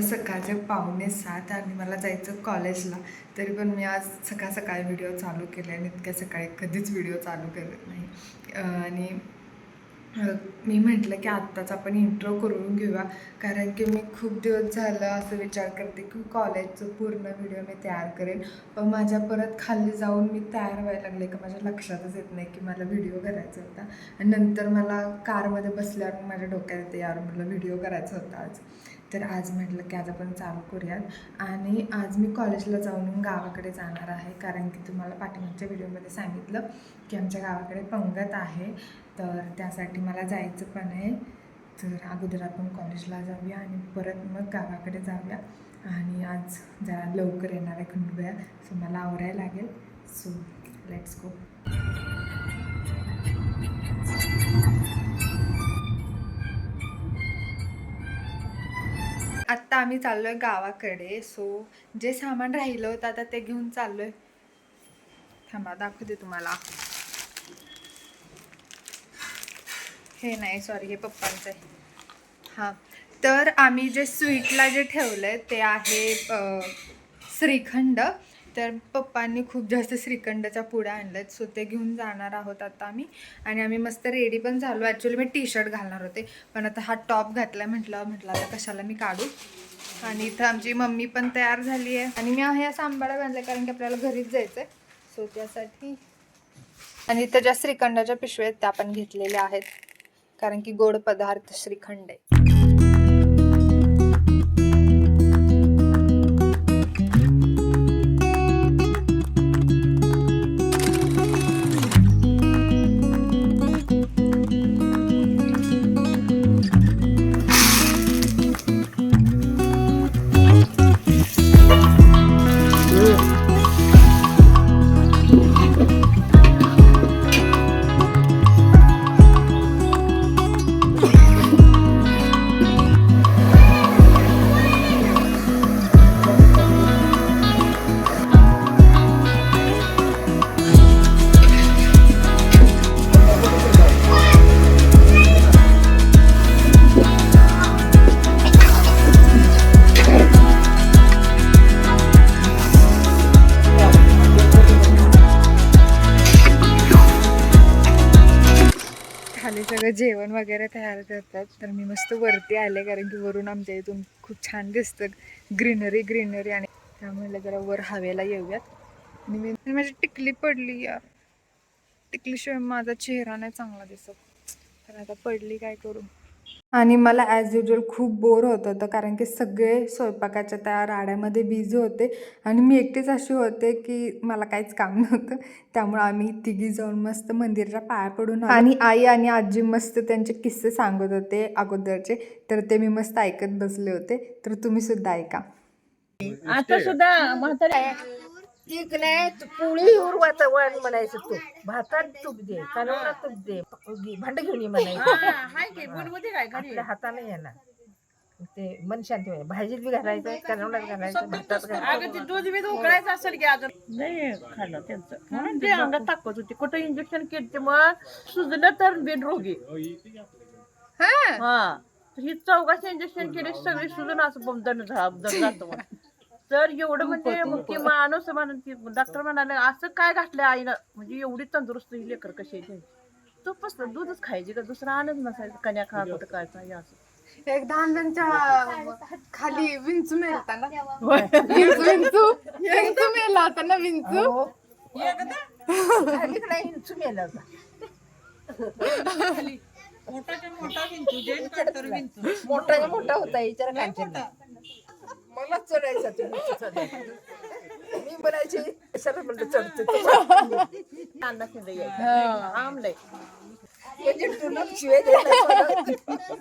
वाजले सकाळचे पाहुणे सात आणि मला जायचं कॉलेजला तरी पण मी आज सकाळ सकाळी व्हिडिओ चालू केले आणि इतक्या सकाळी कधीच व्हिडिओ चालू करत नाही. आणि मी म्हटलं की आत्ताच आपण इंट्रो करून घेऊया कारण की मी खूप दिवस झालं असं विचार करते की कॉलेजचं पूर्ण व्हिडिओ मी तयार करेन. पण माझ्या परत खाली जाऊन मी तयार व्हायला लागले का माझ्या लक्षातच येत नाही की मला व्हिडिओ करायचा होता. आणि नंतर मला कारमध्ये बसल्यावर माझ्या डोक्यात येते यार म्हटलं व्हिडिओ करायचा होता आज. तर आज म्हटलं की आज आपण चालू करूयात. आणि आज मी कॉलेजला जाऊन गावाकडे जाणार आहे. कारण की तुम्हाला पाठीमागच्या व्हिडिओमध्ये सांगितलं की आमच्या गावाकडे पंगत आहे. तर त्यासाठी मला जायचं पण आहे. तर अगोदर आपण कॉलेजला जाऊया आणि परत मग गावाकडे जाऊया. आणि आज जरा लवकर येणार आहे खंडोबा सो मला आवरायला लागेल. सो लेट्स गो आत्ता आम्ही चाललो आहे गावाकडे. सो जे सामान राहिलं होतं आता ते घेऊन चाललो आहे थांबा दाखवते तुम्हाला. हे नाही सॉरी हे पप्पांचं आहे. हां. तर आम्ही जे स्वीटला जे ठेवलं आहे ते आहे श्रीखंड. तर पप्पांनी खूप जास्त श्रीखंडाच्या पुड्या आणल्यात सो ते घेऊन जाणार आहोत आता आम्ही. आणि आम्ही मस्त रेडी पण झालो. ॲक्च्युली मी टी शर्ट घालणार होते पण आता हा टॉप घातला म्हटलं म्हटलं आता कशाला मी काढू. आणि इथं आमची मम्मी पण तयार झाली आहे. आणि मी आहे सांभाळा आंबाडा बांधला कारण की आपल्याला घरीच जायचं आहे सो त्यासाठी. आणि इथं ज्या श्रीखंडाच्या पिशव्या आहेत त्या पण घेतलेल्या आहेत. कारण की गोड पदार्थ श्रीखंड आहे. सगळं जेवण वगैरे तयार करतात. तर मी मस्त वरती आले कारण की वरून आमच्या इथून खूप छान दिसतं ग्रीनरी ग्रीनरी आणि त्यामुळे जरा वर हवेला येऊयात. आणि मी माझी टिकली पडली यार. टिकलीशिवाय माझा चेहरा नाही चांगला दिसत. तर आता पडली काय करू? आणि मला ॲज युजल खूप बोर होत होतं कारण की सगळे स्वयंपाकाच्या त्या राड्यामध्ये बिझी होते. आणि मी एकटीच अशी होते की मला काहीच काम नव्हतं. त्यामुळे आम्ही तिघी जाऊन मस्त मंदिराच्या पाया पडून आणि आई आणि आजी मस्त त्यांचे किस्से सांगत होते अगोदरचे. तर ते मी मस्त ऐकत बसले होते. तर तुम्ही सुद्धा ऐका. आता सुद्धा म्हाताऱ्या तिकडे पोळी उरवाचं वण म्हणायचं तूप भातात तूप दे कालवणात तूप दे भांड घेऊन ये म्हणायचं आपल्या हाताने येणार ते मन शांती होईल भाजीत बी घालायचं कालवणात घालायचं भातात अगं घालायचं. ते दूध बी उकळायचं असेल की अजून? नाही खाल्लं त्यांचं. म्हणून ते अंगात ताकद होती. कुठं इंजेक्शन केलं ते मग? सुजलं तर बेड रोगी. हा? तर ही चौघाचे इंजेक्शन केले सगळी सुजून असं बमदन जातो मग. तर एवढं म्हणजे मुख्य माणूस म्हणून डॉक्टर म्हणाले असं काय घातलं आईनं? म्हणजे एवढी तंदुरुस्त ही लेकर कशी आहे त्यांची. तूपच तर दूधच खायची का? दुसरं आणच नसायचं कन्या खा कुठं काय काय असं. एकदा त्यांच्या खाली विंचू मेलता ना. विंचू विंचू. विंचू मेला होता ना विंचू? हो. हिंचू मेलं होतं. मोठा मोठा होता विचार मला चढायचा ते उंच चढायचा. मी म्हणायची कशाला म्हणलं चढतो अन्ना खेळ यायचा आमलंय. म्हणजे तुला शिवाय द्यायला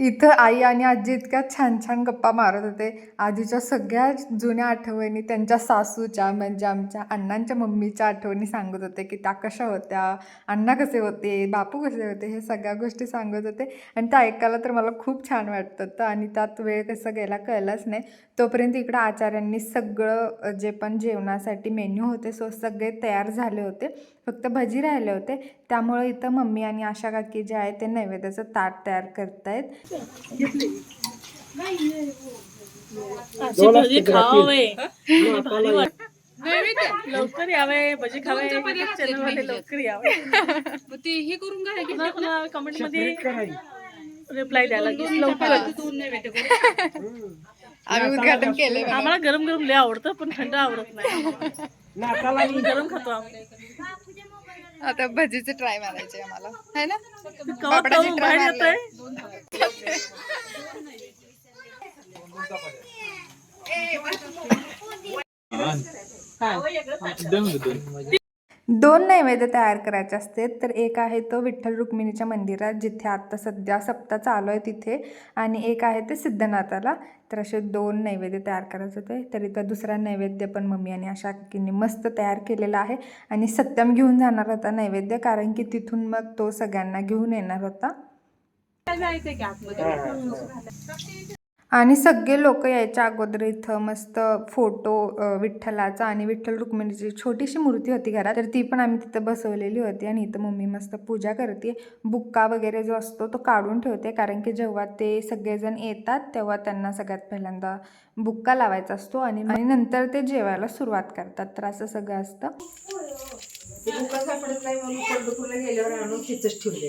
इथं आई आणि आजी इतक्या छान छान गप्पा मारत होते. आजीच्या सगळ्या जुन्या आठवणी त्यांच्या सासूच्या म्हणजे आमच्या अण्णांच्या मम्मीच्या आठवणी सांगत होते की त्या कशा होत्या अण्णा कसे होते बापू कसे होते हे सगळ्या गोष्टी सांगत होते. आणि त्या ऐकायला तर मला खूप छान वाटत होतं आणि त्यात वेळ कसं गेला कळलाच नाही. तोपर्यंत इकडं आचार्यांनी सगळं जे पण जेवणासाठी मेन्यू होते सो सगळे तयार झाले होते. फक्त भजी राहिले होते. त्यामुळे इथं मम्मी आणि आशा काकी जे आहे ते नैवेद्याचं ताट तयार करतायत. लवकर यावे भजी खावे लवकर यावे. कमेंटमध्ये रिप्लाय द्यायला लागेल. लवकर. आम्ही उद्घाटन केले आम्हाला गरम गरम लय आवडतं पण थंड आवडत नाही. गरम खातो आम्ही. आता भजीचे ट्राय मारायचे आम्हाला. है ना? पापडाची बाहेर मारलाय. येतोय दोन नैवेद्य तयार करायचे असते. तर एक आहे तो विठ्ठल रुक्मिणीच्या मंदिरात जिथे आता सध्या सप्ताह चालू आहे तिथे. आणि एक आहे ते सिद्धनाथाला. तर असे दोन नैवेद्य तयार करायचे होते. तर इथं दुसरा नैवेद्य पण मम्मी आणि आशा काकींनी मस्त तयार केलेला आहे. आणि सत्यम घेऊन जाणार होता नैवेद्य कारण की तिथून मग तो सगळ्यांना घेऊन येणार होता. आणि सगळे लोक यायच्या अगोदर इथं मस्त फोटो विठ्ठलाचा आणि विठ्ठल रुक्मिणीची छोटीशी मूर्ती होती घरात. तर ती पण आम्ही तिथं बसवलेली होती आणि इथं मम्मी मस्त पूजा करते. बुक्का वगैरे जो असतो तो काढून ठेवते कारण की जेव्हा ते सगळेजण येतात तेव्हा त्यांना सगळ्यात पहिल्यांदा बुक्का लावायचा असतो आणि आणि नंतर ते जेवायला सुरुवात करतात. तर असं सगळं असतं. ते बुका सापडत नाही म्हणून पंढरपूरला गेल्यावर आणून तिथंच ठेवले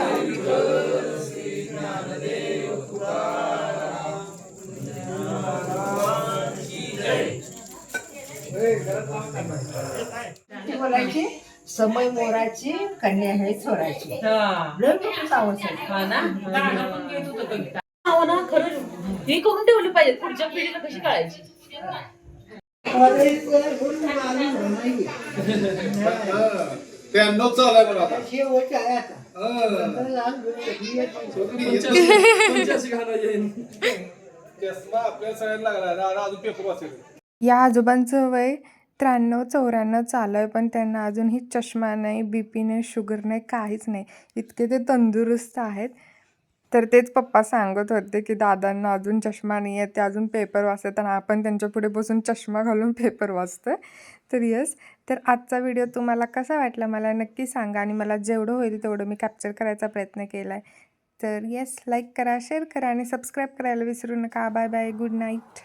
बोलायची समय मोराची कन्या आहे. चोराची हे करून ठेवली पाहिजे. पुढच्या पिढीला कशी कळायची? आहे मला आता. शेवट आता. हं. या आजोबांचं वय त्र्याण्णव चौऱ्याण्णव चालू आहे पण त्यांना अजूनही चष्मा नाही बी पी नाही शुगर नाही काहीच नाही. इतके ते तंदुरुस्त आहेत. तर तेच पप्पा सांगत होते की दादांना अजून चष्मा नाही आहे ते अजून पेपर वाचतात आणि आपण त्यांच्या पुढे बसून चष्मा घालून पेपर वाचतोय. तर येस तर आजचा व्हिडिओ तुम्हाला कसा वाटला मला नक्की सांगा आणि मला जेवढं होईल तेवढं मी कॅप्चर करायचा प्रयत्न केला आहे तर येस लाईक करा शेअर करा आणि सबस्क्राईब करायला विसरू नका. Bye bye good night